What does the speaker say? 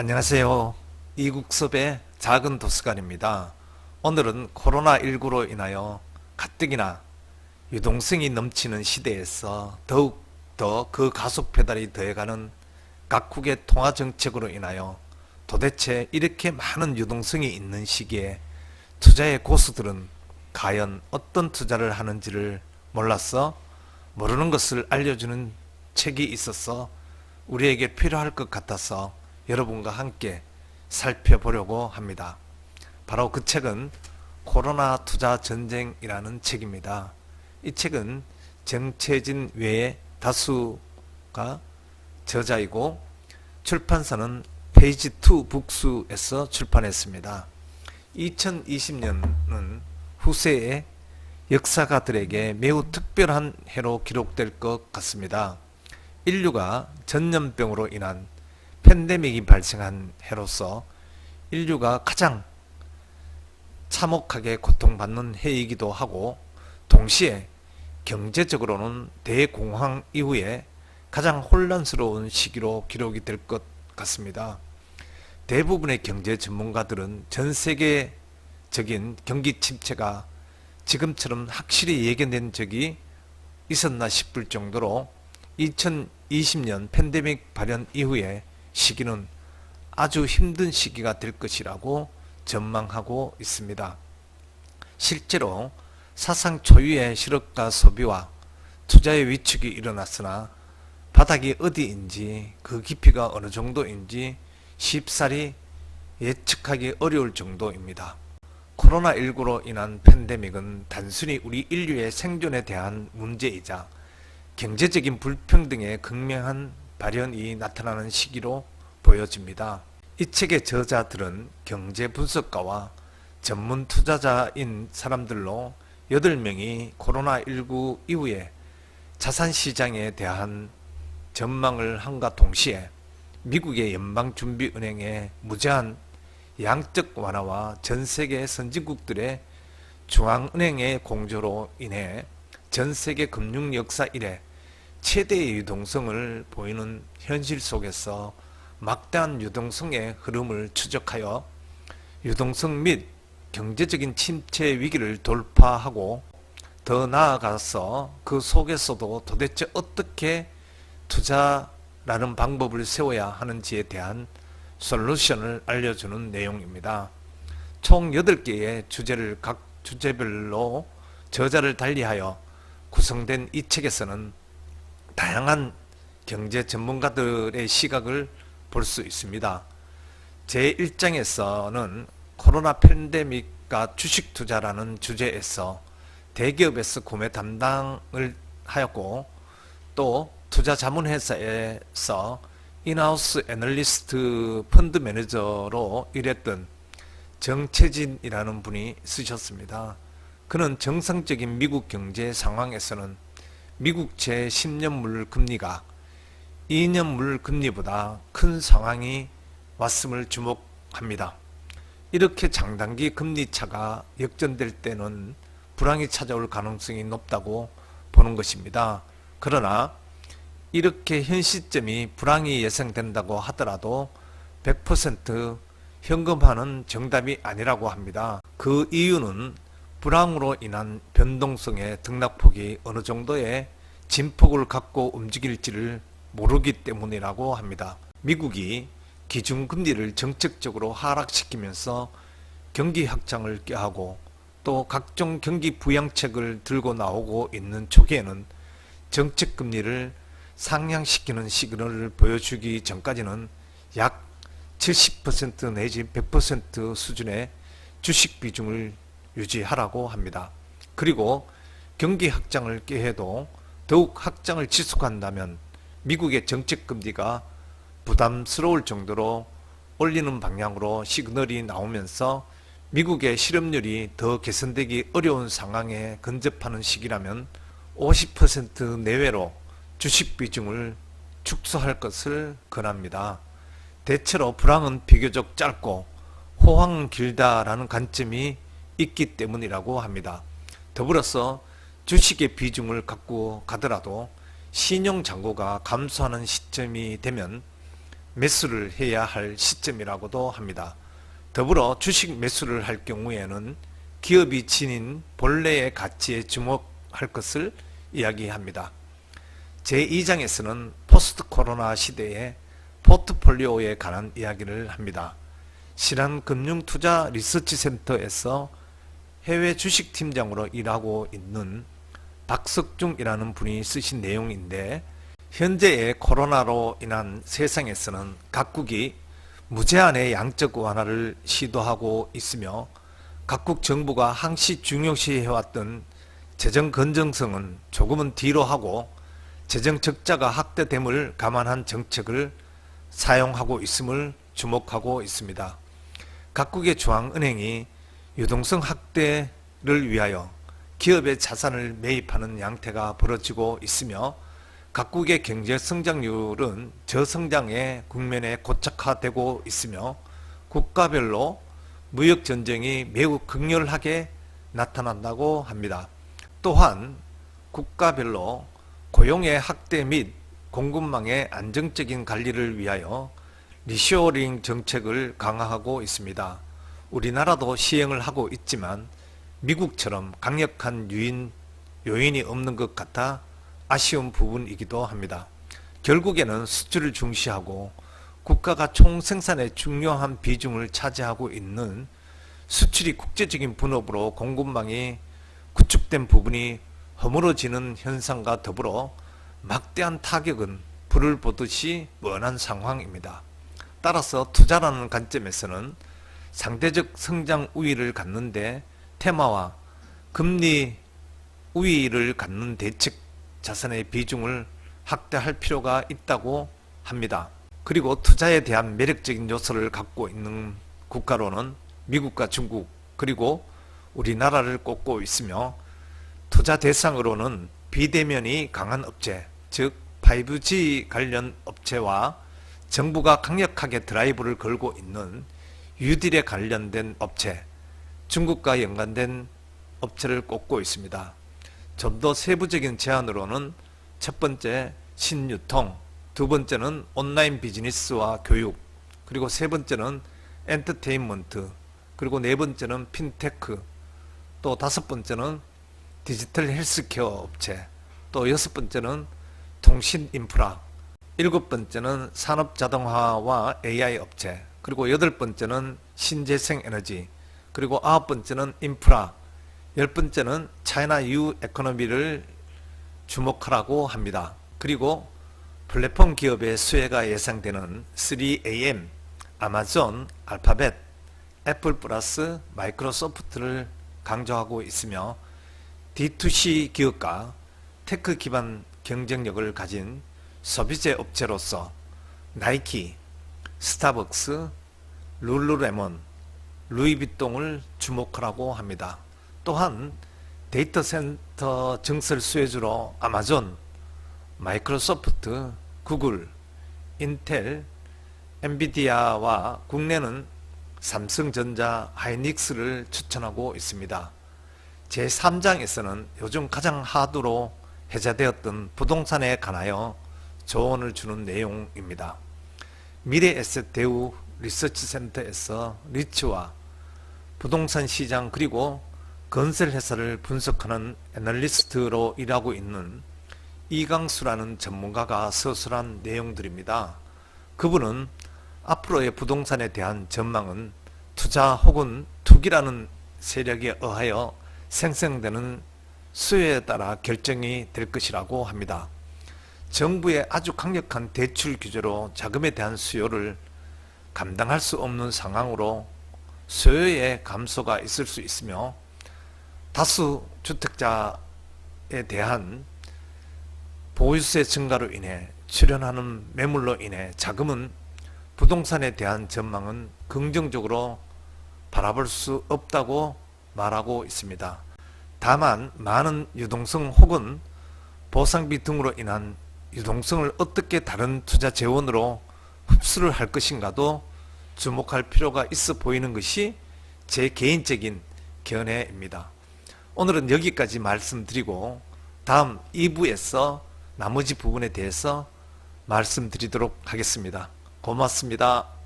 안녕하세요. 이국섭의 작은 도서관입니다. 오늘은 코로나19로 인하여 가뜩이나 유동성이 넘치는 시대에서 더욱 더 그 가속 페달이 더해가는 각국의 통화 정책으로 인하여 도대체 이렇게 많은 유동성이 있는 시기에 투자의 고수들은 과연 어떤 투자를 하는지를 몰라서 모르는 것을 알려주는 책이 있어서 우리에게 필요할 것 같아서 여러분과 함께 살펴보려고 합니다. 바로 그 책은 코로나 투자 전쟁이라는 책입니다. 이 책은 정채진 외에 다수가 저자이고 출판사는 페이지 2 북수에서 출판했습니다. 2020년은 후세의 역사가들에게 매우 특별한 해로 기록될 것 같습니다. 인류가 전염병으로 인한 팬데믹이 발생한 해로서 인류가 가장 참혹하게 고통받는 해이기도 하고 동시에 경제적으로는 대공황 이후에 가장 혼란스러운 시기로 기록이 될 것 같습니다. 대부분의 경제 전문가들은 전 세계적인 경기 침체가 지금처럼 확실히 예견된 적이 있었나 싶을 정도로 2020년 팬데믹 발현 이후에 시기는 아주 힘든 시기가 될 것이라고 전망하고 있습니다. 실제로 사상 초유의 실업가 소비와 투자의 위축이 일어났으나 바닥이 어디인지 그 깊이가 어느 정도인지 쉽사리 예측하기 어려울 정도입니다. 코로나19로 인한 팬데믹은 단순히 우리 인류의 생존에 대한 문제이자 경제적인 불평등의 극명한 발현이 나타나는 시기로 보여집니다. 이 책의 저자들은 경제 분석가와 전문 투자자인 사람들로 8명이 코로나19 이후에 자산 시장에 대한 전망을 한과 동시에 미국의 연방준비은행의 무제한 양적 완화와 전 세계 선진국들의 중앙은행의 공조로 인해 전 세계 금융 역사 이래 최대의 유동성을 보이는 현실 속에서 막대한 유동성의 흐름을 추적하여 유동성 및 경제적인 침체 위기를 돌파하고 더 나아가서 그 속에서도 도대체 어떻게 투자라는 방법을 세워야 하는지에 대한 솔루션을 알려주는 내용입니다. 총 8개의 주제를 각 주제별로 저자를 달리하여 구성된 이 책에서는 다양한 경제 전문가들의 시각을 볼 수 있습니다. 제 1장에서는 코로나 팬데믹과 주식 투자라는 주제에서 대기업에서 구매 담당을 하였고 또 투자 자문회사에서 인하우스 애널리스트 펀드 매니저로 일했던 정채진이라는 분이 쓰셨습니다. 그는 정상적인 미국 경제 상황에서는 미국채 10년물 금리가 2년물 금리보다 큰 상황이 왔음을 주목합니다. 이렇게 장단기 금리 차가 역전될 때는 불황이 찾아올 가능성이 높다고 보는 것입니다. 그러나 이렇게 현 시점이 불황이 예상된다고 하더라도 100% 현금화는 정답이 아니라고 합니다. 그 이유는 불황으로 인한 변동성의 등락폭이 어느 정도의 진폭을 갖고 움직일지를 모르기 때문이라고 합니다. 미국이 기준금리를 정책적으로 하락시키면서 경기 확장을 꾀하고 또 각종 경기 부양책을 들고 나오고 있는 초기에는 정책금리를 상향시키는 시그널을 보여주기 전까지는 약 70% 내지 100% 수준의 주식 비중을 유지하라고 합니다. 그리고 경기 확장을 꾀해도 더욱 확장을 지속한다면 미국의 정책 금리가 부담스러울 정도로 올리는 방향으로 시그널이 나오면서 미국의 실업률이 더 개선되기 어려운 상황에 근접하는 시기라면 50% 내외로 주식 비중을 축소할 것을 권합니다. 대체로 불황은 비교적 짧고 호황은 길다라는 관점이 있기 때문이라고 합니다. 더불어서 주식의 비중을 갖고 가더라도 신용 잔고가 감소하는 시점이 되면 매수를 해야 할 시점이라고도 합니다. 더불어 주식 매수를 할 경우에는 기업이 지닌 본래의 가치에 주목할 것을 이야기합니다. 제2장에서는 포스트 코로나 시대의 포트폴리오에 관한 이야기를 합니다. 신한금융투자 리서치센터에서 해외 주식팀장으로 일하고 있는 박석중이라는 분이 쓰신 내용인데 현재의 코로나로 인한 세상에서는 각국이 무제한의 양적 완화를 시도하고 있으며 각국 정부가 항시 중요시해왔던 재정 건전성은 조금은 뒤로 하고 재정 적자가 확대됨을 감안한 정책을 사용하고 있음을 주목하고 있습니다. 각국의 중앙은행이 유동성 확대를 위하여 기업의 자산을 매입하는 양태가 벌어지고 있으며 각국의 경제 성장률은 저성장의 국면에 고착화되고 있으며 국가별로 무역 전쟁이 매우 극렬하게 나타난다고 합니다. 또한 국가별로 고용의 확대 및 공급망의 안정적인 관리를 위하여 리쇼링 정책을 강화하고 있습니다. 우리나라도 시행을 하고 있지만 미국처럼 강력한 유인 요인이 없는 것 같아 아쉬운 부분이기도 합니다. 결국에는 수출을 중시하고 국가가 총 생산의 중요한 비중을 차지하고 있는 수출이 국제적인 분업으로 공급망이 구축된 부분이 허물어지는 현상과 더불어 막대한 타격은 불을 보듯이 뻔한 상황입니다. 따라서 투자라는 관점에서는 상대적 성장 우위를 갖는데 테마와 금리 우위를 갖는 대책 자산의 비중을 확대할 필요가 있다고 합니다. 그리고 투자에 대한 매력적인 요소를 갖고 있는 국가로는 미국과 중국 그리고 우리나라를 꼽고 있으며 투자 대상으로는 비대면이 강한 업체, 즉 5G 관련 업체와 정부가 강력하게 드라이브를 걸고 있는 유딜에 관련된 업체, 중국과 연관된 업체를 꼽고 있습니다. 좀 더 세부적인 제안으로는 첫 번째 신유통, 두 번째는 온라인 비즈니스와 교육, 그리고 세 번째는 엔터테인먼트, 그리고 네 번째는 핀테크, 또 다섯 번째는 디지털 헬스케어 업체, 또 여섯 번째는 통신 인프라, 일곱 번째는 산업 자동화와 AI 업체, 그리고 여덟 번째는 신재생 에너지, 그리고 아홉 번째는 인프라, 열 번째는 차이나 유 에코노미를 주목하라고 합니다. 그리고 플랫폼 기업의 수혜가 예상되는 3AM, 아마존, 알파벳, 애플 플러스 마이크로소프트를 강조하고 있으며 D2C 기업과 테크 기반 경쟁력을 가진 소비재 업체로서 나이키, 스타벅스, 룰루레몬, 루이비통을 주목하라고 합니다. 또한 데이터 센터 증설 수혜주로 아마존, 마이크로소프트, 구글, 인텔, 엔비디아와 국내는 삼성전자, 하이닉스를 추천하고 있습니다. 제3장에서는 요즘 가장 하드로 해제되었던 부동산에 관하여 조언을 주는 내용입니다. 미래에셋 대우 리서치센터에서 리츠와 부동산 시장 그리고 건설 회사를 분석하는 애널리스트로 일하고 있는 이강수라는 전문가가 서술한 내용들입니다. 그분은 앞으로의 부동산에 대한 전망은 투자 혹은 투기라는 세력에 의하여 생성되는 수요에 따라 결정이 될 것이라고 합니다. 정부의 아주 강력한 대출 규제로 자금에 대한 수요를 감당할 수 없는 상황으로 수요의 감소가 있을 수 있으며 다수 주택자에 대한 보유세 증가로 인해 출현하는 매물로 인해 자금은 부동산에 대한 전망은 긍정적으로 바라볼 수 없다고 말하고 있습니다. 다만 많은 유동성 혹은 보상비 등으로 인한 유동성을 어떻게 다른 투자 재원으로 흡수를 할 것인가도 주목할 필요가 있어 보이는 것이 제 개인적인 견해입니다. 오늘은 여기까지 말씀드리고 다음 2부에서 나머지 부분에 대해서 말씀드리도록 하겠습니다. 고맙습니다.